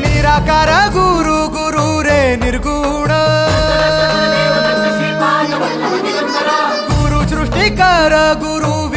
निराकार गुरु गुरु रे निर्गुण। गुरु सृष्टिकर गुरु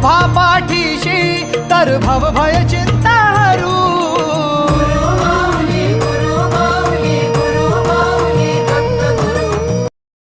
उभा पाठीशी तर भव भय चिंता